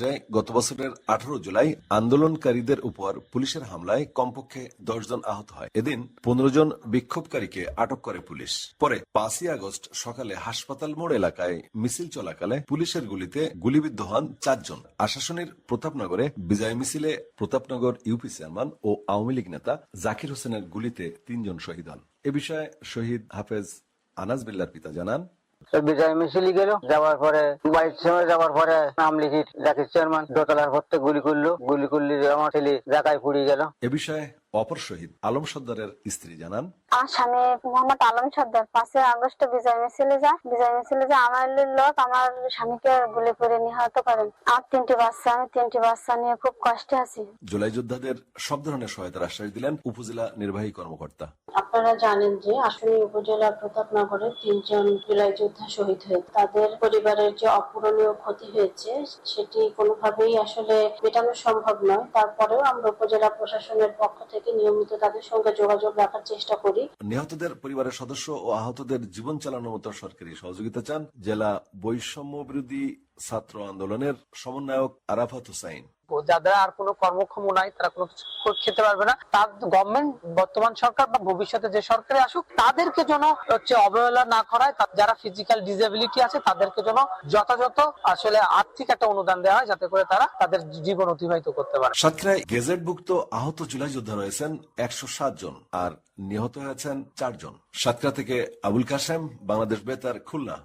সাতক্ষীরায় গত বছরের আঠারো জুলাই আন্দোলনকারীদের উপর পুলিশের হামলায় কমপক্ষে জন আহত হয়। এদিন পনেরো জন বিক্ষোভকারীকে আটক করে পুলিশ। পরে পাঁচই আগস্ট সকালে হাসপাতাল মোড় এলাকায় মিছিল চলাকালে পুলিশের গুলিতে গুলিবিদ্ধ হন চারজন। আশাসনের প্রতাপনগরে বিজয় মিছিলে প্রতাপনগর ইউপি চেয়ারম্যান ও আওয়ামী লীগ নেতা জাকির হোসেনের গুলিতে তিনজন শহীদ হন। এ বিষয়ে শহীদ হাফেজ আনাজ বিল্লার পিতা জানান। বিজয় মিছিলি গেল। যাওয়ার পরে, বাইশ সময় যাওয়ার পরে নাম লিখি জাকির চেয়ারম্যান। দোতলার পথে গুলি করল। গুলি করলি আমার ছেলে জায়গায় পুড়িয়ে গেল। এ বিষয়ে অপর শহীদ আলম সর্দারের স্ত্রী জানান আমার স্বামী মোহাম্মদ আলম সর্দার পাঁচই আগস্ট বিজয় মিছিলে যায়। বিজয় মিছিলে যায় আমার লোক আমার স্বামীকে গুলি করে নিহত করেন। আমার তিনটি বাচ্চা আমি তিনটি বাচ্চা নিয়ে খুব কষ্টে আছি। জুলাই যোদ্ধাদের সব ধরনের সহায়তার আশ্বাস দিলেন উপজেলা নির্বাহী কর্মকর্তা। আপনারা জানেন যে আসলে উপজেলা প্রতাপনগরে তিনজন জুলাই যোদ্ধা শহীদ হয়ে তাদের পরিবারের যে অপূরণীয় ক্ষতি হয়েছে সেটি কোনোভাবেই আসলে মেটানো সম্ভব নয়। তারপরেও আমরা উপজেলা প্রশাসনের পক্ষ থেকে নিয়মিত তাদের সঙ্গে যোগাযোগ রাখার চেষ্টা করি। নিহতদের পরিবারের সদস্য ও আহতদের জীবন চালানোর মতো সরকারি সহযোগিতা চান। জেলা বৈষম্য বিরোধী ছাত্র আন্দোলনের সমন্বয়ক আরাফাত হুসাইন। যাদের আর কোনো কর্মক্ষম নাই তারা কোনো কিছু খেতে পারবে না। তার গভর্নমেন্ট বর্তমান সরকার বা ভবিষ্যতে যে সরকারে আসুক তাদেরকে যেন হচ্ছে অবহেলা না করায় যারা ফিজিক্যাল ডিসেবিলিটি আছে তাদেরকে যেন যথাযথ আসলে আর্থিক একটা অনুদান দেওয়া হয় যাতে করে তারা তাদের জীবন অতিবাহিত করতে পারে। সাতক্ষীরায় গেজেটভুক্ত আহত জুলাই যোদ্ধা রয়েছেন একশো সাত জন আর নিহত হয়েছেন চারজন সাতক্ষীরা থেকে আবুল কাসেম বাংলাদেশ বেতার খুলনা।